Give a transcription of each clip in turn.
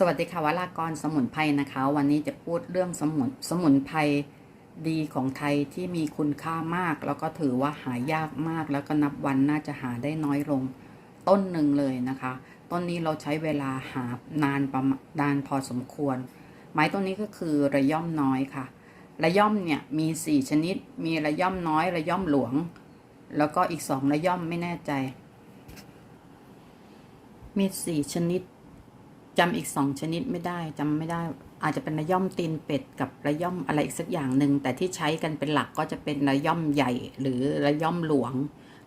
สวัสดีค่ะวรากรสมุนไพรนะคะ วันนี้จะพูดเรื่องสมุนสมุนไพรดีของไทยที่มีคุณค่ามาก แล้วก็ถือว่าหายากมาก แล้วก็นับวันน่าจะหาได้น้อยลงต้นหนึ่งเลยนะคะ ต้นนี้เราใช้เวลาหานานประมาณนานพอสมควร ไม้ต้นนี้ก็คือระย่อมน้อยค่ะ ระย่อมเนี่ยมีสี่ชนิด มีระย่อมน้อยระย่อมหลวง แล้วก็อีกสองระย่อมไม่แน่ใจ มีสี่ชนิด จำอีกสองชนิดไม่ได้จำไม่ได้ อาจจะเป็นระย่อมตีนเป็ดกับระย่อมอะไรอีกสักอย่างหนึ่งแต่ที่ใช้กันเป็นหลักก็จะเป็นระย่อมใหญ่ หรือระย่อมหลวง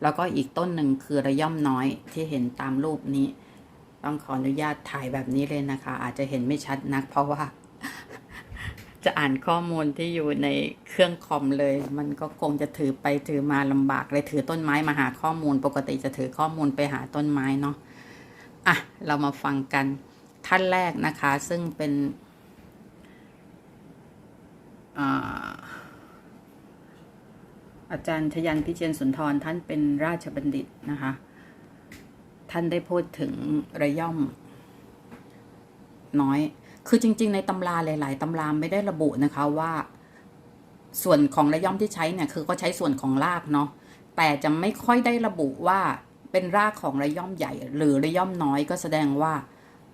แล้วก็อีกต้นหนึ่งคือระย่อมน้อยที่เห็นตามรูปนี้ ต้องขออนุญาตถ่ายแบบนี้เลยนะคะ อาจจะเห็นไม่ชัดนัก เพราะว่า จะอ่านข้อมูลที่อยู่ในเครื่องคอมเลย มันก็คงจะถือไปถือมาลำบากเลยถือต้นไม้มาหาข้อมูล ปกติจะถือข้อมูลไปหาต้นไม้เนาะอะเรามาฟังกัน ท่านแรกนะคะ ซึ่งเป็นอาอาจารย์ชยันพิเชียนสุนทรท่านเป็นราชบัณฑิตนะคะ ท่านได้พูดถึงระย่อมน้อย คือจริง ๆ ในตำราหลาย ๆตำราไม่ได้ระบุนะคะว่าส่วนของระย่อมที่ใช้เนี่ยคือก็ใช้ส่วนของรากเนาะแต่จะไม่ค่อยได้ระบุว่าเป็นรากของระย่อมใหญ่ หรือระย่อมน้อยก็แสดงว่า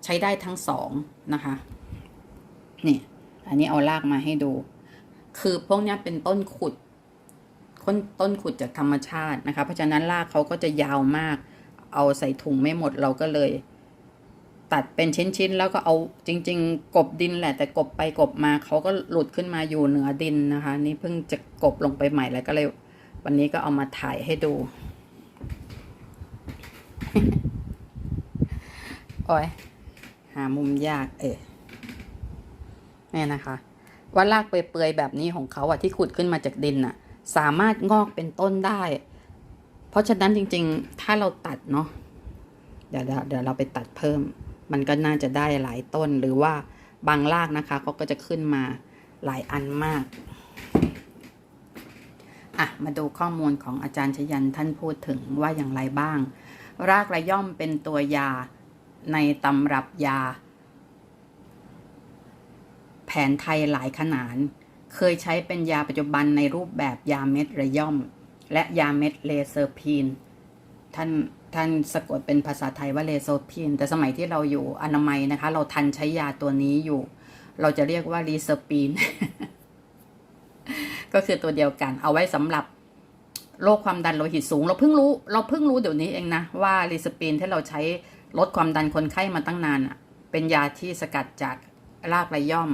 ใช้ได้ทั้งสองนะคะนี่อันนี้เอารากมาให้ดู คือพวกนี้เป็นต้นขุดต้นต้นขุดจากธรรมชาตินะคะ เพราะฉะนั้นรากเขาก็จะยาวมาก เอาใส่ถุงไม่หมดเราก็เลย ตัดเป็นชิ้นๆ แล้วก็เอาจริง ๆ กบดินแหละ แต่กบไปกบมาเขาก็หลุดขึ้นมาอยู่เหนือดินนะคะ นี่เพิ่งจะกบลงไปใหม่แล้วก็เลย วันนี้ก็เอามาถ่ายให้ดูโอ้ยามุมยาก เออเนี่ยนะคะ ว่ารากเปื่อยๆแบบนี้ของเขาอะที่ขุดขึ้นมาจากดินอะสามารถงอกเป็นต้นได้ เพราะฉะนั้นจริง ๆ ถ้าเราตัดเนาะเดี๋ยวเดี๋ยวเดี๋ยวเราไปตัดเพิ่ม มันก็น่าจะได้หลายต้นหรือว่าบางรากนะคะเขาก็จะขึ้นมาหลายอันมากอะมาดูข้อมูลของอาจารย์ชยันท่านพูดถึงว่าอย่างไรบ้าง รากระย่อมเป็นตัวยา ในตำรับยา แผนไทยหลายขนาน เคยใช้เป็นยาปัจจุบันในรูปแบบยาเม็ดระย่อม และยาเม็ดเลเซอร์พีน ท่านท่านสะกดเป็นภาษาไทยว่าเลโซพีน แต่สมัยที่เราอยู่อนามัยนะคะ เราทันใช้ยาตัวนี้อยู่ เราจะเรียกว่ารีเซอร์ปีน ก็คือตัวเดียวกัน เอาไว้สำหรับโรคความดันโลหิตสูง เราเพิ่งรู้ เราเพิ่งรู้เดี๋ยวนี้เองนะ ว่ารีสปีนที่เราใช้ ลดความดันคนไข้มาตั้งนานอะเป็นยาที่สกัดจากรากไรย่อม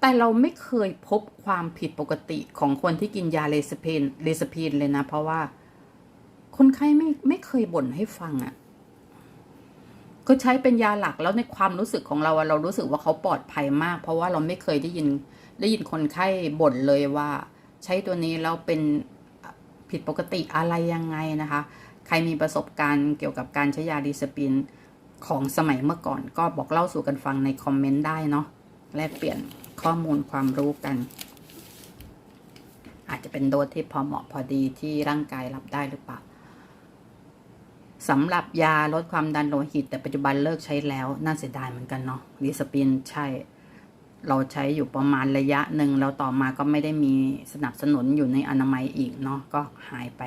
แต่เราไม่เคยพบความผิดปกติของคนที่กินยาเลสเพนเลสพีนเลยนะ เพราะว่า คนไข้ไม่ไม่เคยบ่นให้ฟังอะ่ะก็ใช้เป็นยาหลักแล้วในความรู้สึกของเราเรารู้สึกว่าเขาปลอดภัยมาก เพราะว่าเราไม่เคยได้ยินได้ยินคนไข้บ่นเลยว่า ใช้ตัวนี้แล้วเป็นผิดปกติอะไรยังไงนะคะ ใครมีประสบการณ์เกี่ยวกับการใช้ยาดีสปิน ของสมัยเมื่อก่อน ก็บอกเล่าสู่กันฟังในคอมเมนต์ได้เนาะแลกเปลี่ยนข้อมูลความรู้กัน อาจจะเป็นโดสที่พอเหมาะพอดีที่ร่างกายรับได้หรือเปล่าสำหรับยาลดความดันโลหิต แต่ปัจจุบันเลิกใช้แล้ว น่าเสียดายเหมือนกันเนาะดีสปินใช่ เราใช้อยู่ประมาณระยะหนึ่งแล้วต่อมาก็ไม่ได้มีสนับสนุนอยู่ในอนามัยอีกเนาะก็หายไป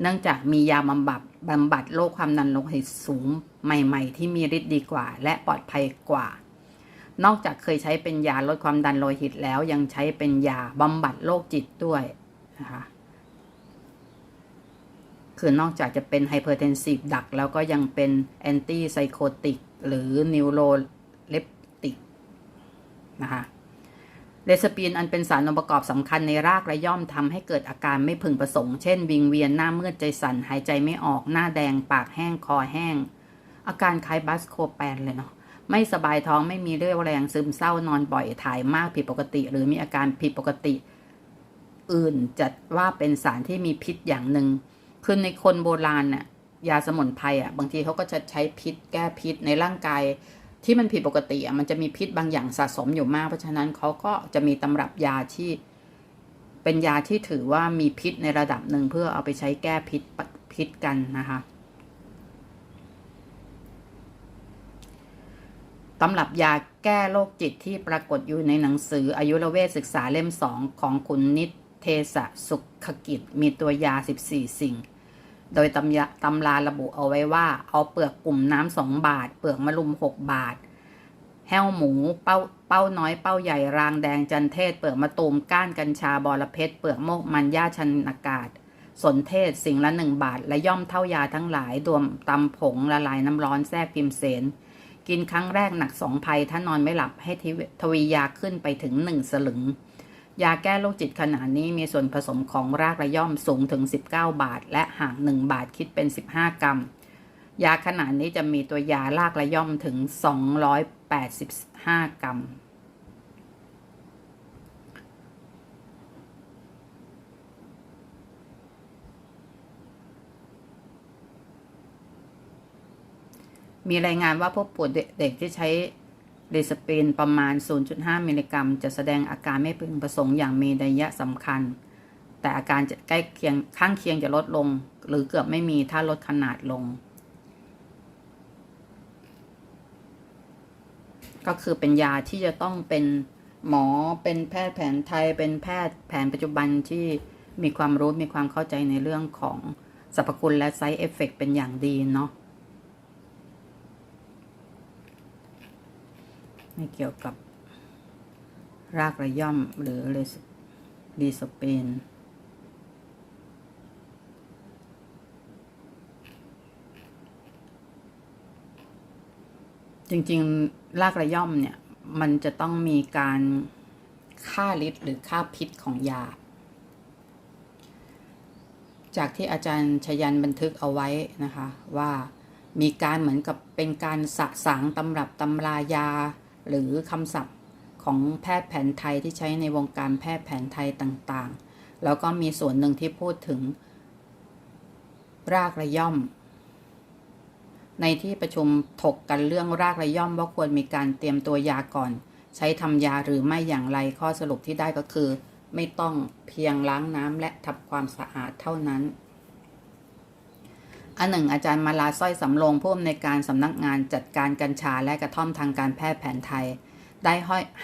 เนื่องจากมียาบำบัดบำบัดโรคความดันโลหิตสูงใหม่ ๆ ที่มีฤทธิ์ดีกว่า และปลอดภัยกว่า นอกจากเคยใช้เป็นยาลดความดันโลหิตแล้วยังใช้เป็นยาบำบัดโรคจิตด้วยนะคะคือนอกจากจะเป็นไฮเปอร์เทนซีฟดัก แล้วก็ยังเป็นแอนตี้ไซโคติกหรือนิวโรเลป นะคะเลสปีนอันเป็นสารองค์ประกอบสำคัญในรากระย่อมทำให้เกิดอาการไม่พึงประสงค์ เช่น วิงเวียนหน้ามืดใจสั่นหายใจไม่ออกหน้าแดง ปากแห้งคอแห้ง อาการคล้ายบัสโคแปนเลยเนาะไม่สบายท้องไม่มีเรี่ยวแรงซึมเศร้านอนบ่อยถ่ายมากผิดปกติ หรือมีอาการผิดปกติ อื่นจัดว่าเป็นสารที่มีพิษอย่างหนึ่งคือในคนโบราณน่ะยาสมุนไพรอะบางทีเขาก็จะใช้พิษแก้พิษในร่างกาย ที่มันผิดปกติอะมันจะมีพิษบางอย่างสะสมอยู่มาก เพราะฉะนั้นเขาก็จะมีตำรับยาที่เป็นยาที่ถือว่ามีพิษในระดับหนึ่งเพื่อเอาไปใช้แก้พิษพิษกันนะคะ ตำรับยาแก้โรคจิตที่ปรากฏอยู่ในหนังสืออายุรเวทศึกษาเล่มสองของคุณนิตเทสสุขกิจ มีตัวยา 14 สิ่ง โดยตำยาตำราระบุเอาไว้ว่า เอาเปลือกกลุ่มน้ำสองบาท เปลือกมะลุม6บาท แห้วหมู เป้าเป้าน้อยเป้าใหญ่รางแดงจันเทศ เปลือกมะตูมก้านกัญชาบอระเพ็ดเปลือกโมกมันย่าชันอากาศ สนเทศสิ่งละหนึ่งบาท และย่อมเท่ายาทั้งหลายดวมตำผงละลายน้ำร้อนแทรกพิมเสนกินครั้งแรกหนักสองภัยถ้านอนไม่หลับให้ทวทวียาขึ้นไปถึงหนึ่งสลึง ยาแก้โรคจิตขนาดนี้มีส่วนผสมของรากระย่อมสูงถึง 19 บาท และห่าง1บาทคิดเป็น 15 กรัม ยาขนาดนี้จะมีตัวยารากระย่อมถึง 285 กรัม มีรายงานว่าผู้ป่วยเด็กที่ใช้ เดซปรีนประมาณ 0.5 มิลลิกรัม จะแสดงอาการไม่พึงประสงค์อย่างมีนัยสำคัญ แต่อาการจะใกล้เคียงข้างเคียงจะลดลง หรือเกือบไม่มีถ้าลดขนาดลง ก็คือเป็นยาที่จะต้องเป็นหมอเป็นแพทย์แผนไทย เป็นแพทย์แผนปัจจุบันที่มีความรู้มีความเข้าใจในเรื่องของสรรพคุณและไซ d ์เอฟเฟกเป็นอย่างดีเนาะ ไม่เกี่ยวกับรากระย่อมหรือเรีสเปน จริงๆ รากระย่อมเนี่ย มันจะต้องมีการค่าฤทธิ์หรือค่าพิษของยา จากที่อาจารย์ชยันบันทึกเอาไว้นะคะ ว่ามีการเหมือนกับเป็นการสะสางตำรับตำรายา หรือคำศัพท์ของแพทย์แผนไทยที่ใช้ในวงการแพทย์แผนไทยต่างๆ แล้วก็มีส่วนหนึ่งที่พูดถึง รากระย่อม ในที่ประชุมถกกันเรื่องรากระย่อมว่าควรมีการเตรียมตัวยาก่อน ใช้ทำยาหรือไม่อย่างไรข้อสรุปที่ได้ก็คือ ไม่ต้องเพียงล้างน้ำและทำความสะอาดเท่านั้น อันหนึ่งอาจารย์มาลาสร้อยสำโรงผู้อำนวยการสำนักงานจัดการกัญชาและกระท่อมทางการแพทย์แผนไทย ได้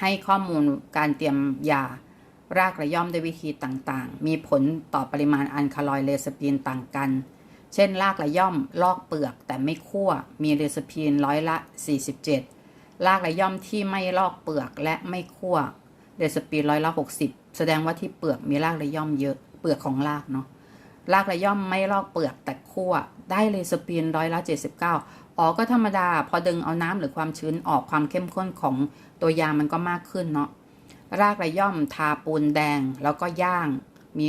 ให้ข้อมูลการเตรียมยารากระย่อมด้วยวิธีต่างๆ มีผลต่อปริมาณอัลคาลอยเลสปีนต่างกัน เช่น รากระย่อมลอกเปลือกแต่ไม่คั่ว มีเลสปีนร้อยละ 47 รากระย่อมที่ไม่ลอกเปลือกและไม่คั่วเลสปีนร้อยละ 60 แสดงว่าที่เปลือกมีรากระย่อมเยอะ เปลือกของรากเนาะ รากระย่อมไม่ลอกเปลือกแต่คั่วได้เลสปีนร้อยละ 79อ๋อก็ธรรมดา พอดึงเอาน้ำหรือความชื้นออกความเข้มข้นของตัวยามันก็มากขึ้นเนาะรากระย่อมทาปูนแดงแล้วก็ย่างมี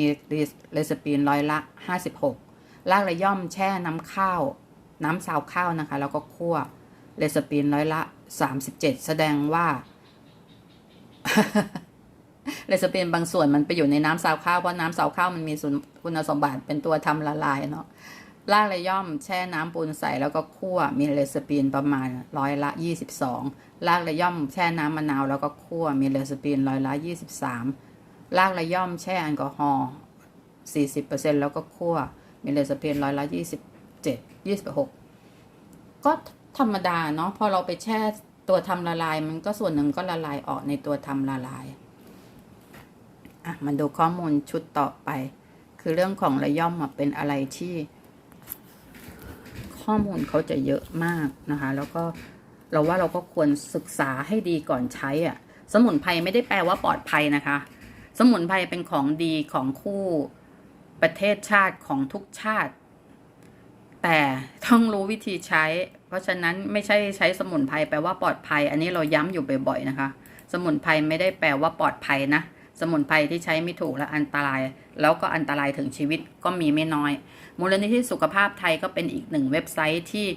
เลสปีนร้อยละ 56 รากระย่อมแช่น้ำข้าว น้ำซาวข้าวนะคะ แล้วก็คั่วเลสปีนร้อยละ 37 แสดงว่า เลสเปีนบางส่วนมันไปอยู่ในน้ำซาวข้าวเพราะน้ำซาวข้าวมันมีคุณสมบัติเป็นตัวทำละลายเนาะรากระย่อมแช่น้ำปูนใสแล้วก็คั่วมีเลสเปีนประมาณร้อยละ 22รากระย่อมแช่น้ำมะนาวแล้วก็คั่วมีเลสเปีนร้อยละ 23รากระย่อมแช่แอลกอฮอล์40%แล้วก็คั่วมีเลสเปีนร้อยละ 27 26 ก็ธรรมดาเนาะพอเราไปแช่ตัวทำละลาย มันก็ส่วนหนึ่งก็ละลายออกในตัวทำละลาย อะมาดูข้อมูลชุดต่อไป คือเรื่องของระย่อมเป็นอะไรที่ ข้อมูลเขาจะเยอะมากนะคะ แล้วก็เราว่าเราก็ควรศึกษาให้ดีก่อนใช้อะ สมุนไพรไม่ได้แปลว่าปลอดภัยนะคะ สมุนไพรเป็นของดีของคู่ประเทศชาติของทุกชาติ แต่ต้องรู้วิธีใช้ เพราะฉะนั้นไม่ใช่ใช้สมุนไพรแปลว่าปลอดภัย อันนี้เราย้ำอยู่บ่อยๆนะคะ สมุนไพรไม่ได้แปลว่าปลอดภัยนะ มุนไพรที่ใช้ไม่ถูกและอันตราย แล้วก็อันตรายถึงชีวิตก็มีไม่น้อย มูลนิธิสุขภาพไทยก็เป็นอีกหนึ่งเว็บไซต์ที่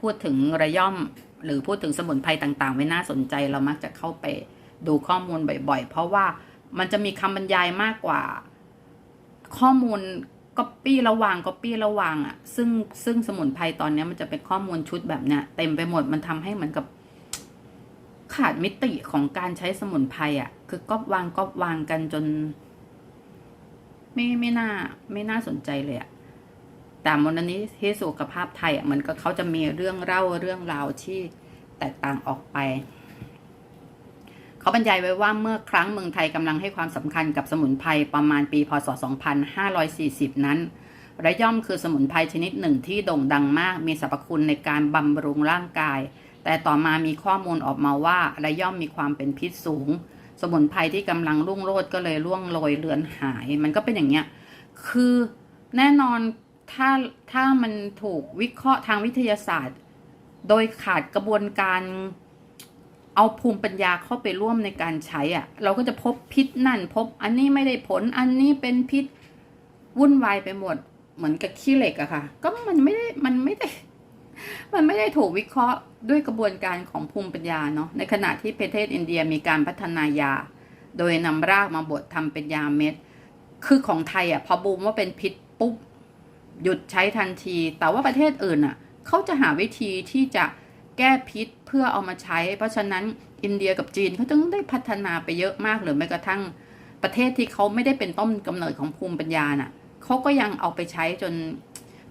พูดถึงระย่อม หรือพูดถึงสมุนไพรต่างๆ ไว้น่าสนใจเรามักจะเข้าไปดูข้อมูลบ่อยๆ เพราะว่ามันจะมีคำบรรยายมากกว่า ข้อมูลก๊อปปี้ระหว่างก๊อปปี้ระหว่างอะซึ่งซึ่งสมุนไพรตอนนี้มันจะเป็นข้อมูลชุดแบบเนี้ยเต็มไปหมดมันทำให้เหมือนกับขาดมิติของการใช้สมุนไพรอะ คือก๊อปวางก๊อปวางกันจน ไม่ไม่น่า ไม่น่าสนใจเลยอะแต่มูลนิธิสุขภาพไทยอะเหมือนกับเขาจะมีเรื่องเล่าเรื่องราวที่แตกต่างออกไป เขาบรรยายไว้ว่าเมื่อครั้งเมืองไทยกำลังให้ความสำคัญกับสมุนไพรประมาณปีพศ 2540 นั้นระย่อมคือสมุนไพรชนิดหนึ่งที่โด่งดังมาก มีสรรพคุณในการบำรุงร่างกาย แต่ต่อมามีข้อมูลออกมาว่าระย่อมมีความเป็นพิษสูง สมุนไพรที่กำลังรุ่งโรจน์ก็เลยล่วงโรยเลือนหาย มันก็เป็นอย่างเงี้ย คือแน่นอนถ้าถ้ามันถูกวิเคราะห์ทางวิทยาศาสตร์ โดยขาดกระบวนการเอาภูมิปัญญาเข้าไปร่วมในการใช้อะ่ะ เราก็จะพบพิษนั่น พบอันนี้ไม่ได้ผลอันนี้เป็นพิษวุ่นวายไปหมด เหมือนกับขี้เหล็กอะค่ะ ก็มันไม่ได้มันไม่ได้ มันไม่ได้ถูกวิเคราะห์ด้วยกระบวนการของภูมิปัญญาเนาะในขณะที่ประเทศอินเดียมีการพัฒนายา โดยนำรากมาบดทำเป็นยาเม็ด คือของไทยอะพอบูมว่าเป็นพิษปุ๊บหยุดใช้ทันที แต่ว่าประเทศอื่นอะเขาจะหาวิธีที่จะแก้พิษเพื่อเอามาใช้ เพราะฉะนั้นอินเดียกับจีนเขาต้องได้พัฒนาไปเยอะมากหรือแม้กระทั่งประเทศที่เขาไม่ได้เป็นต้นกำเนิดของภูมิปัญญาน่ะเขาก็ยังเอาไปใช้จน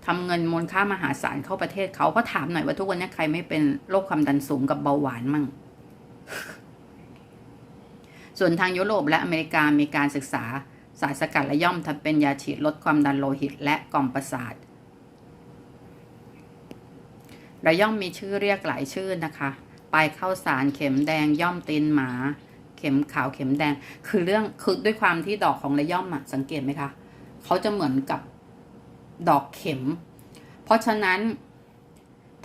ทำเงินมูลค่ามหาศาลเข้าประเทศเขาเพราะถามหน่อยว่าทุกวันนี้ใครไม่เป็นโรคความดันสูงกับเบาหวานมั่ง ส่วนทางยุโรปและอเมริกามีการศึกษาสารสกัดและย่อมทำเป็นยาฉีดลดความดันโลหิตและกล่อมประสาทระย่อมมีชื่อเรียกหลายชื่อนะคะปลายข้าวสารเข็มแดงย่อมตีนหมา เข็มขาวเข็มแดง คือเรื่องคือด้วยความที่ดอกของระย่อมอะสังเกตไหมคะเขาจะเหมือนกับ ดอกเข็ม เพราะฉะนั้น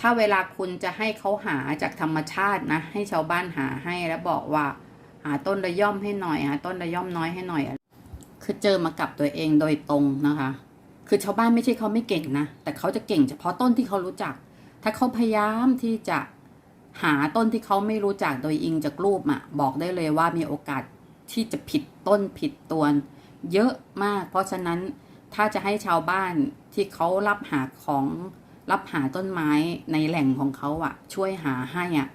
ถ้าเวลาคุณจะให้เขาหาจากธรรมชาตินะ ให้ชาวบ้านหาให้แล้วบอกว่า หาต้นระย่อมให้หน่อยหาต้นระย่อมน้อยให้หน่อย คือเจอมากับตัวเองโดยตรงนะคะ คือชาวบ้านไม่ใช่เขาไม่เก่งนะ แต่เขาจะเก่งเฉพาะต้นที่เขารู้จัก ถ้าเขาพยายามที่จะหาต้นที่เขาไม่รู้จักโดยอิงจากรูปอะบอกได้เลยว่ามีโอกาสที่จะผิดต้นผิดตัวเยอะมาก เพราะฉะนั้น ถ้าจะให้ชาวบ้านที่เขารับหาของรับหาต้นไม้ในแหล่งของเขาอะช่วยหาให้อะ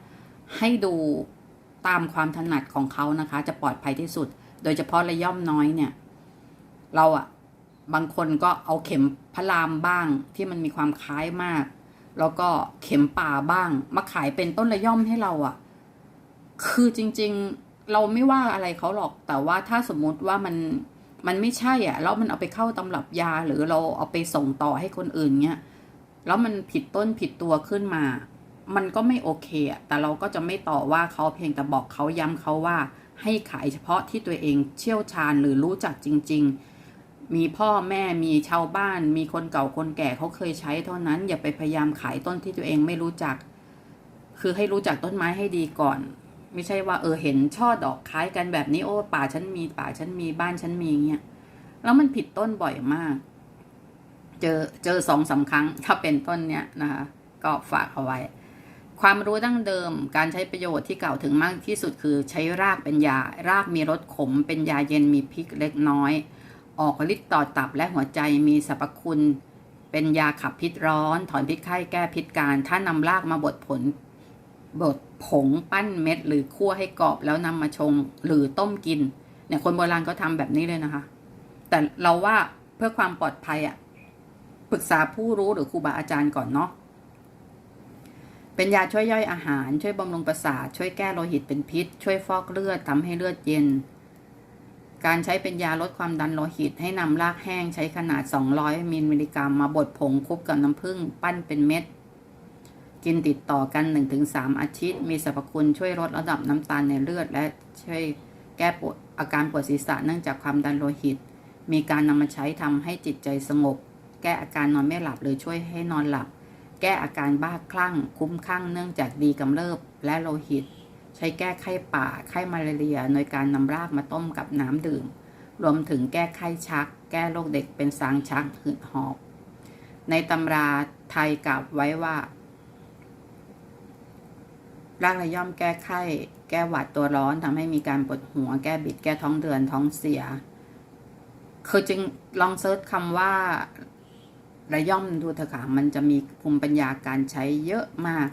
ให้ดูตามความถนัดของเขานะคะ จะปลอดภัยที่สุด โดยเฉพาะระย่อมน้อยเนี่ย เราอะบางคนก็เอาเข็มพระรามบ้างที่มันมีความคล้ายมาก แล้วก็เข็มป่าบ้าง มาขายเป็นต้นระย่อมให้เราอะคือจริง ๆ เราไม่ว่าอะไรเขาหรอกแต่ว่าถ้าสมมุติว่ามัน มันไม่ใช่อะแล้วมันเอาไปเข้าตำรับยาหรือเราเอาไปส่งต่อให้คนอื่นเนี้ยแล้วมันผิดต้นผิดตัวขึ้นมา มันก็ไม่โอเคอะแต่เราก็จะไม่ต่อว่าเขาเพียงแต่บอกเขาย้ำเขาว่า ให้ขายเฉพาะที่ตัวเองเชี่ยวชาญหรือรู้จักจริง ๆ มีพ่อแม่มีชาวบ้าน มีคนเก่าคนแก่เขาเคยใช้เท่านั้น อย่าไปพยายามขายต้นที่ตัวเองไม่รู้จัก คือให้รู้จักต้นไม้ให้ดีก่อน ไม่ใช่ว่าเออเห็นช่อดอกคล้ายกันแบบนี้โอ้ป่าฉันมีป่าฉันมีบ้านฉันมีเงี้ยแล้วมันผิดต้นบ่อยมาก เจอเจอสองสาครั้งถ้าเป็นต้นเนี้ยนะคะ ก็ฝากเอาไว้ ความรู้ดั้งเดิมการใช้ประโยชน์ที่เก่าถึงมากที่สุดคือใช้รากเป็นยา รากมีรสขม เป็นยาเย็นมีพิษเล็กน้อย ออกฤทธิ์ต่อตับและหัวใจมีสรรพคุณ เป็นยาขับพิษร้อน ถอนพิษไข้แก้พิษการ ถ้านำรากมาบดผลบด ผงปั้นเม็ด หรือคั่วให้กรอบแล้วนำมาชงหรือต้มกิน เนี่ยคนโบราณก็ทำแบบนี้เลยนะคะ แต่เราว่าเพื่อความปลอดภัยอะ่ะปรึกษาผู้รู้หรือครูบาอาจารย์ก่อนเนาะเป็นยาช่วยย่อยอาหาร ช่วยบำรุงประสาทช่วยแก้โลหิตเป็นพิษ ช่วยฟอกเลือดทำให้เลือดเย็น การใช้เป็นยาลดความดันโลหิต ให้นำรากแห้งใช้ขนาด 200 มิลลิกรัมมาบดผงคลุกกับน้ำผึ้งปั้นเป็นเม็ด กินติดต่อกัน 1-3 อาทิตย์ มีสรรพคุณช่วยลดระดับน้ำตาลในเลือด และช่วยแก้ปวดอาการปวดศีรษะเนื่องจากความดันโลหิต มีการนำมาใช้ทำให้จิตใจสงบ แก้อาการนอนไม่หลับหรือช่วยให้นอนหลับ แก้อาการบ้าคลั่ง คุ้มคลั่งเนื่องจากดีกำเริบและโลหิต ใช้แก้ไข้ป่าไข้มาลาเรียโดยการนำรากมาต้มกับน้ำดื่ม รวมถึงแก้ไข้ชัก แก้โรคเด็กเป็นสางชักหืดหอบ ในตำราไทยกล่าวไว้ว่า รากระย่อมแก้ไข้ แก้หวัดตัวร้อนทำให้มีการปวดหัว แก้บิด แก้ท้องเดือนท้องเสีย คือจึงลองเซิร์ชคำว่าระย่อมดูเถอะค่ะมันจะมีภูมิปัญญาการใช้เยอะมาก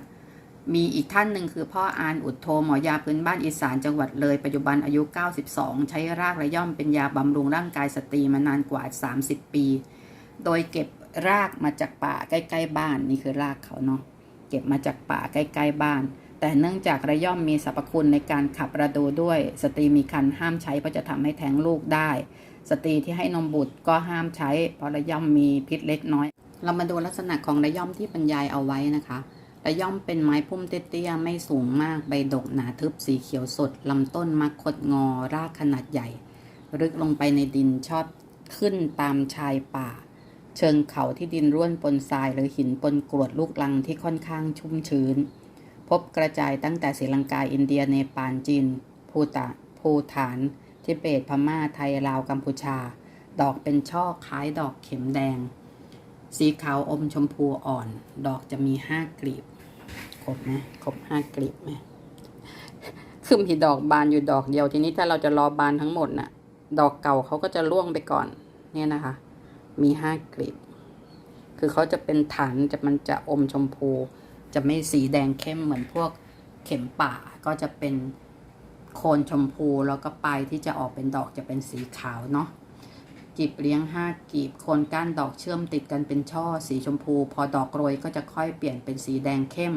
มีอีกท่านหนึ่งคือพ่ออานอุดโทหมอยาพื้นบ้านอีสานจังหวัดเลย ปัจจุบันอายุ 92 ใช้รากระย่อมเป็นยาบำรุงร่างกายสตรีมานานกว่า 30 ปี โดยเก็บรากมาจากป่าใกล้ ๆ บ้านนี่คือรากเขาเนาะเก็บมาจากป่าใกล้ ๆ บ้าน แต่เนื่องจากระย่อมมีสรรพคุณในการขับระดูด้วย สตรีมีครรห้ามใช้เพราะจะทำให้แท้งลูกได้ สตรีที่ให้นมบุตรก็ห้ามใช้ เพราะระย่อมมีพิษเล็กน้อย เรามาดูลักษณะของระย่อมที่บรรยายเอาไว้นะคะระย่อมเป็นไม้พุ่มเตี้ยๆไม่สูงมากใบดกหนาทึบสีเขียวสดลำต้นมักคดงอรากขนาดใหญ่ลึกลงไปในดินชอบขึ้นตามชายป่า เชิงเขาที่ดินร่วนปนทรายหรือหินปนกรวดลูกลังที่ค่อนข้างชุ่มชื้น พบกระจายตั้งแต่ศรีลังกาอินเดียเนปาลจีนภูตาภูฐาน ทิเบตพม่าไทยลาวกัมพูชา ดอกเป็นช่อคล้ายดอกเข็มแดง สีขาวอมชมพูอ่อน ดอกจะมีห้ากลีบครบไหมครบห้ากลีบไหมคือมีดอกบานอยู่ดอกเดียวทีนี้ถ้าเราจะรอบานทั้งหมดน่ะ ดอกเก่าเขาก็จะร่วงไปก่อน เนี่ยนะคะ มีห้ากลีบคือเขาจะเป็นฐานจะมันจะอมชมพู จะไม่สีแดงเข้มเหมือนพวกเข็มป่าก็จะเป็นโคนชมพูแล้วก็ปลายที่จะออกเป็นดอกจะเป็นสีขาวเนาะกีบเลี้ยงห้ากีบโคนก้านดอกเชื่อมติดกันเป็นช่อสีชมพู พอดอกโรยก็จะค่อยเปลี่ยนเป็นสีแดงเข้ม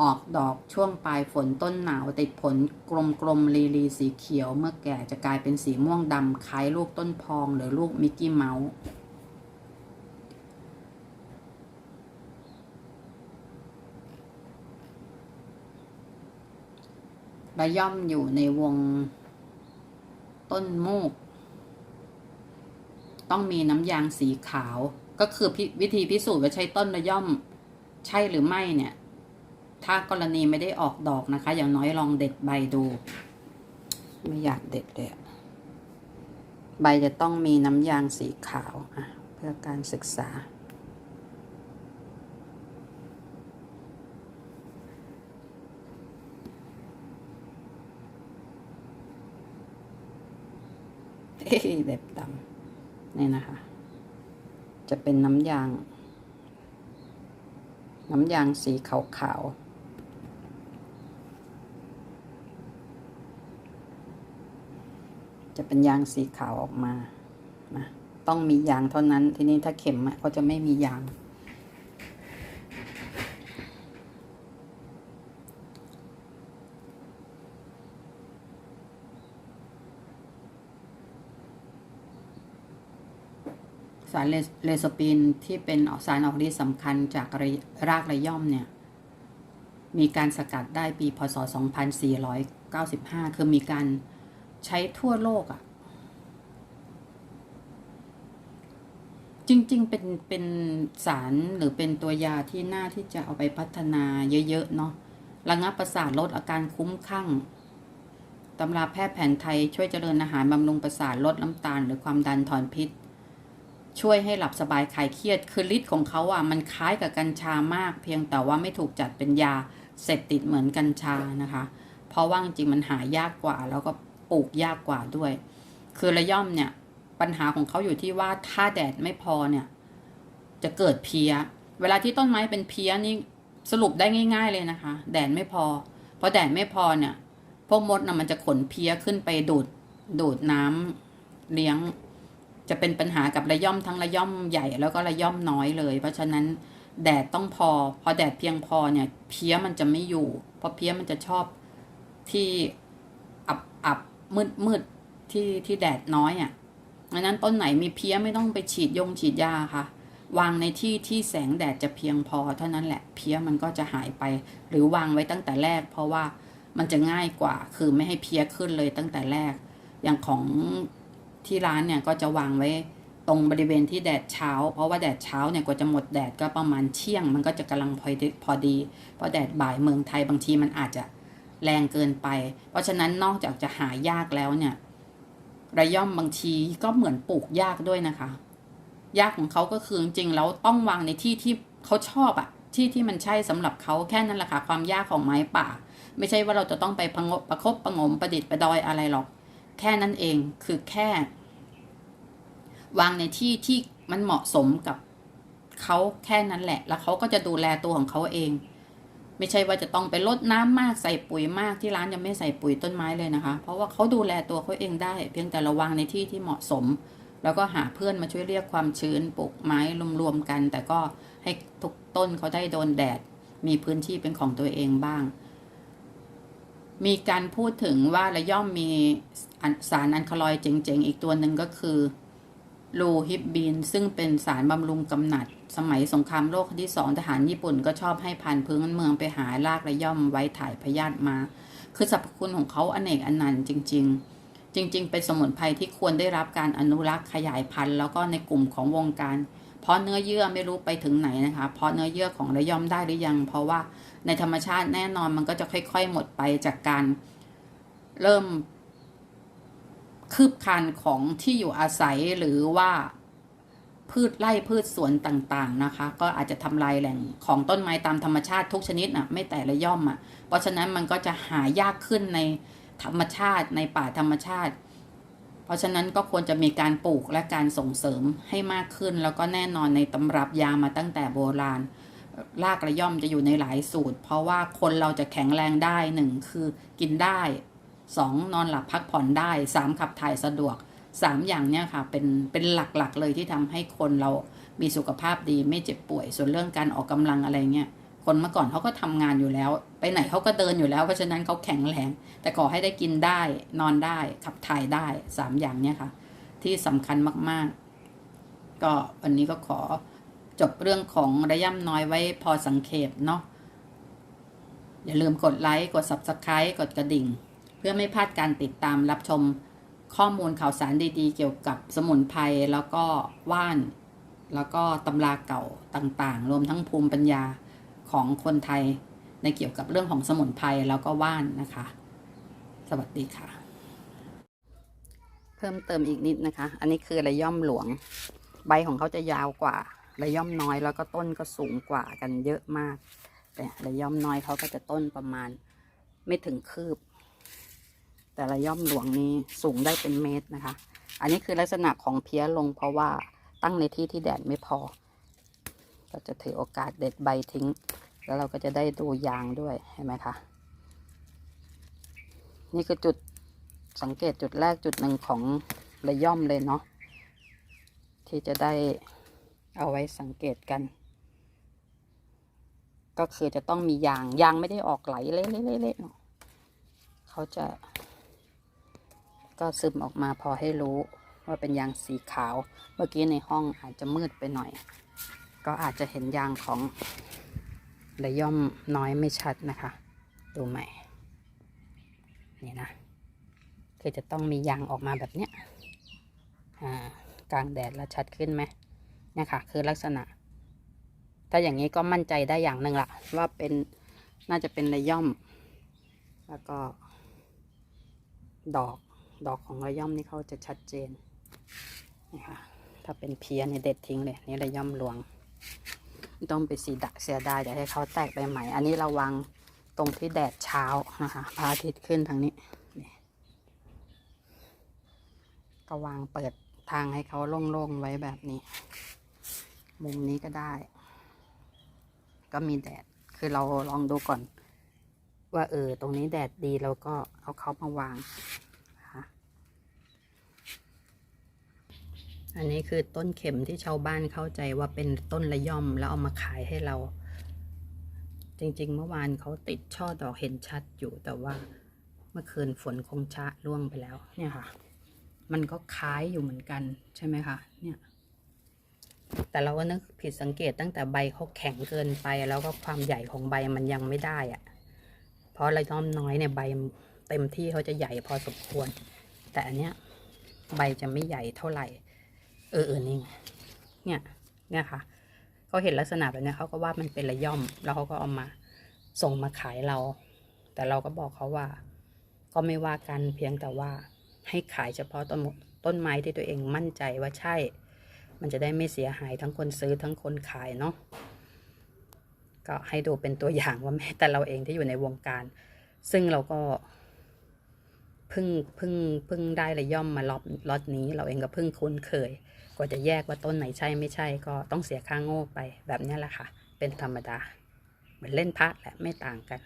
ออกดอกช่วงปลายฝนต้นหนาวติดผลกลมกลมๆลีลีสีเขียว เมื่อแก่จะกลายเป็นสีม่วงดำคล้ายลูกต้นพองหรือลูกมิกกี้เมาส์ ระย่อมอยู่ในวงต้นมูก ต้องมีน้ำยางสีขาว ก็คือวิธีพิสูจน์ว่าใช้ต้นระย่อม ใช่หรือไม่เนี่ย ถ้ากรณีไม่ได้ออกดอกนะคะ อย่างน้อยลองเด็ดใบดู ไม่อยากเด็ดเลยใบจะต้องมีน้ำยางสีขาว เพื่อการศึกษา เอ๊ะเด็บดำนี่นะคะ จะเป็นน้ำยาง น้ำยางสีขาวๆจะเป็นยางสีขาวออกมานะต้องมียางเท่านั้น ทีนี้ถ้าเข็มอะก็จะไม่มียาง สารเลเลโซปีนที่เป็นสารออกฤทธิ์สำคัญจากรรากระย่อมเนี่ย มีการสกัดได้ปีพศ 2495 คือมีการใช้ทั่วโลกอะ่ะ จริงๆ เป็นเป็นสารหรือเป็นตัวยาที่น่าที่จะเอาไปพัฒนาเยอะ ๆ เนาะระงับประสาทลดอาการคุ้มข้างตำราแพทย์แผนไทยช่วยเจริญอาหารบำรุงประสาทลดน้ำตาลหรือความดันถอนพิษ ช่วยให้หลับสบายคลายเครียด คือฤทธิ์ของเขาอะมันคล้ายกับกัญชามาก เพียงแต่ว่าไม่ถูกจัดเป็นยาเสพติดเหมือนกัญชานะคะ เพราะว่าจริงมันหายากกว่า แล้วก็ปลูกยากกว่าด้วย คือระย่อมเนี่ยปัญหาของเขาอยู่ที่ว่าถ้าแดดไม่พอเนี่ยจะเกิดเพี้ย เวลาที่ต้นไม้เป็นเพี้ยนี่สรุปได้ง่าย ๆเลยนะคะ แดดไม่พอ เพราะแดดไม่พอเนี่ยพวกมดนะมันจะขนเพี้ยขึ้นไปดูดดูดน้ำเลี้ยง จะเป็นปัญหากับระย่อมทั้งระย่อมใหญ่แล้วก็ระย่อมน้อยเลย เพราะฉะนั้นแดดต้องพอ พอแดดเพียงพอเนี่ยเพี้ยมันจะไม่อยู่ เพราะเพี้ยมันจะชอบที่อับอับมืดมืดที่ที่แดดน้อยอะ่ะดังนั้นต้นไหนมีเพี้ยไม่ต้องไปฉีดยงฉีดยาค่ะ วางในที่ที่แสงแดดจะเพียงพอ เท่านั้นแหละเพี้ยมันก็จะหายไป หรือวางไว้ตั้งแต่แรก เพราะว่ามันจะง่ายกว่า คือไม่ให้เพี้ยขึ้นเลยตั้งแต่แรก อย่างของ ที่ร้านเนี่ยก็จะวางไว้ตรงบริเวณที่แดดเช้า เพราะว่าแดดเช้าเนี่ยกว่าจะหมดแดดก็ประมาณเที่ยง มันก็จะกำลังพอดีพอดีเพราะแดดบ่ายเมืองไทยบางทีมันอาจจะแรงเกินไป เพราะฉะนั้นนอกจากจะหายากแล้วเนี่ยระย่อมบางทีก็เหมือนปลูกยากด้วยนะคะ ยากของเขาก็คือจริงๆแล้วต้องวางในที่ที่เขาชอบอะที่ที่มันใช่สำหรับเขาแค่นั้นแหละค่ะความยากของไม้ป่า ไม่ใช่ว่าเราจะต้องไปพะงบประคบประงมประดิษฐ์ประดอยอะไรหรอก แค่นั้นเองคือแค่ วางในที่ที่มันเหมาะสมกับเขาแค่นั้นแหละ แล้วเขาก็จะดูแลตัวของเขาเอง ไม่ใช่ว่าจะต้องไปลดน้ำมากใส่ปุ๋ยมากที่ร้านจะไม่ใส่ปุ๋ยต้นไม้เลยนะคะ เพราะว่าเขาดูแลตัวเขาเองได้ เพียงแต่เราวางในที่ที่เหมาะสม แล้วก็หาเพื่อนมาช่วยเรียกความชื้นปลูกไม้รวมๆกัน แต่ก็ให้ทุกต้นเขาได้โดนแดด มีพื้นที่เป็นของตัวเองบ้าง มีการพูดถึงว่าระย่อมมีสารอันคาลอยด์เจ๋งๆ อีกตัวหนึ่งก็คือลูฮิบบีน ซึ่งเป็นสารบำรุงกำหนัด สมัยสงครามโลกครั้งที่สองทหารญี่ปุ่นก็ชอบให้พันพื้นเมืองไปหารากระย่อมไว้ถ่ายพยาธิมา คือสรรพคุณของเขาอเนกอนันต์จริง ๆ จริง ๆ เป็นสมุนไพรที่ควรได้รับการอนุรักษ์ขยายพันธุ์แล้วก็ในกลุ่มของวงการเพราะเนื้อเยื่อไม่รู้ไปถึงไหนนะคะ เพราะเนื้อเยื่อของระย่อมได้หรือยัง เพราะว่าในธรรมชาติแน่นอนมันก็จะค่อย ๆ หมดไปจากการเริ่ม คืบคานของที่อยู่อาศัยหรือว่าพืชไร่พืชสวนต่างๆนะคะ ก็อาจจะทำลายแหล่งของต้นไม้ตามธรรมชาติทุกชนิดอะไม่แต่ละย่อมอะเพราะฉะนั้นมันก็จะหายากขึ้นในธรรมชาติในป่าธรรมชาติ เพราะฉะนั้นก็ควรจะมีการปลูกและการส่งเสริมให้มากขึ้น แล้วก็แน่นอนในตำรับยามาตั้งแต่โบราณรากระย่อมจะอยู่ในหลายสูตร เพราะว่าคนเราจะแข็งแรงได้หนึ่งคือกินได้ สองนอนหลับพักผ่อนได้สามขับถ่ายสะดวกสามอย่างเนี้ยค่ะเป็นเป็นหลักๆเลยที่ทำให้คนเรามีสุขภาพดีไม่เจ็บป่วย ส่วนเรื่องการออกกำลังอะไรเงี้ยคนเมื่อก่อนเขาก็ทำงานอยู่แล้ว ไปไหนเขาก็เดินอยู่แล้ว เพราะฉะนั้นเขาแข็งแรงแต่ขอให้ได้กินได้นอนได้ขับถ่ายได้สามอย่างเนี้ยค่ะ ที่สำคัญมากๆ ก็วันนี้ก็ขอจบเรื่องของระย่ำน้อยไว้พอสังเขปเนาะอย่าลืมกดไลค์กด Subscribe กดกระดิ่ง เพื่อไม่พลาดการติดตามรับชมข้อมูลข่าวสารดีๆ เกี่ยวกับสมุนไพรแล้วก็ว่าน แล้วก็ตำราเก่าต่างๆ รวมทั้งภูมิปัญญาของคนไทย ในเกี่ยวกับเรื่องของสมุนไพรแล้วก็ว่านนะคะ สวัสดีค่ะ เพิ่มเติมอีกนิดนะคะ อันนี้คือระย่อมหลวง ใบของเขาจะยาวกว่าระย่อมน้อยแล้วก็ต้นก็สูงกว่ากันเยอะมาก แต่ระย่อมน้อยเขาก็จะต้นประมาณไม่ถึงคืบ แต่ระย่อมหลวงนี้สูงได้เป็นเมตรนะคะ อันนี้คือลักษณะของเพี้ยลงเพราะว่าตั้งในที่ที่แดดไม่พอก็จะถือโอกาสเด็ดใบทิ้ง แล้วเราก็จะได้ดูยางด้วยเห็นไหมคะ นี่คือจุดสังเกตจุดแรกจุดหนึ่งของระย่อมเลยเนาะที่จะได้เอาไว้สังเกตกัน ก็คือจะต้องมียางยางไม่ได้ออกไหลเละๆๆเนาะเขาจะ ก็ซึมออกมาพอให้รู้ว่าเป็นยางสีขาว เมื่อกี้ในห้องอาจจะมืดไปหน่อย ก็อาจจะเห็นยางของระย่อมน้อยไม่ชัดนะคะ ดูใหม่ นี่นะ คือจะต้องมียางออกมาแบบเนี้ยอ่ากลางแดดแล้วชัดขึ้นไหมเนี่ยค่ะ คือลักษณะ ถ้าอย่างนี้ก็มั่นใจได้อย่างหนึ่งละว่าเป็นน่าจะเป็นระย่อม แล้วก็ ดอก ดอกของระย่อมนี่เขาจะชัดเจนนี่ค่ะถ้าเป็นเพียนี่เด็ดทิ้งเลยนี่ระย่อมหลวง ต้องไปสีดะเสียดายเดี๋ยวให้เขาแตกไปใหม่ อันนี้ระวังตรงที่แดดเช้านะคะพระอาทิตย์ขึ้นทางนี้นี่ก็วางเปิดทางให้เขาโล่งๆไว้แบบนี้ มุมนี้ก็ได้ ก็มีแดดคือเราลองดูก่อน ว่าเออตรงนี้แดดดีเราก็เอาเขามาวางนะคะ อันนี้คือต้นเข็มที่ชาวบ้านเข้าใจว่าเป็นต้นระย่อมแล้วเอามาขายให้เรา จริง ๆ เมื่อวานเขาติดช่อดอกเห็นชัดอยู่แต่ว่าเมื่อคืนฝนคงชะล่วงไปแล้ว เนี่ยค่ะ มันก็คล้ายอยู่เหมือนกันใช่ไหมคะเนี่ยแต่เราก็นึกผิดสังเกตตั้งแต่ใบเขาแข็งเกินไป แล้วก็ความใหญ่ของใบมันยังไม่ได้อะเพราะระย่อมน้อยเนี่ยใบเต็มที่เขาจะใหญ่พอสมควร แต่อันเนี้ยใบจะไม่ใหญ่เท่าไหร่ ออเออนี่ไงเนี่ยเนี่ยค่ะเขาเห็นลักษณะแบบนี้เขาก็ว่ามันเป็นระย่อม แล้วเขาก็เอามาส่งมาขายเรา แต่เราก็บอกเขาว่า ก็ไม่ว่ากันเพียงแต่ว่าให้ขายเฉพาะต้นต้นไม้ที่ตัวเองมั่นใจว่าใช่ มันจะได้ไม่เสียหายทั้งคนซื้อทั้งคนขายเนาะก็ให้ดูเป็นตัวอย่างว่าแม้แต่เราเองที่อยู่ในวงการ ซึ่งเราก็เพิ่งเพิ่งเพิ่งได้ระย่อมมาล็อตล็อตนี้ เราเองก็เพิ่งคุ้นเคย ก็จะแยกว่าต้นไหนใช่ไม่ใช่ก็ต้องเสียค่าโง่ไปแบบนี้แหละค่ะ เป็นธรรมดา เหมือนเล่นพระแหละไม่ต่างกัน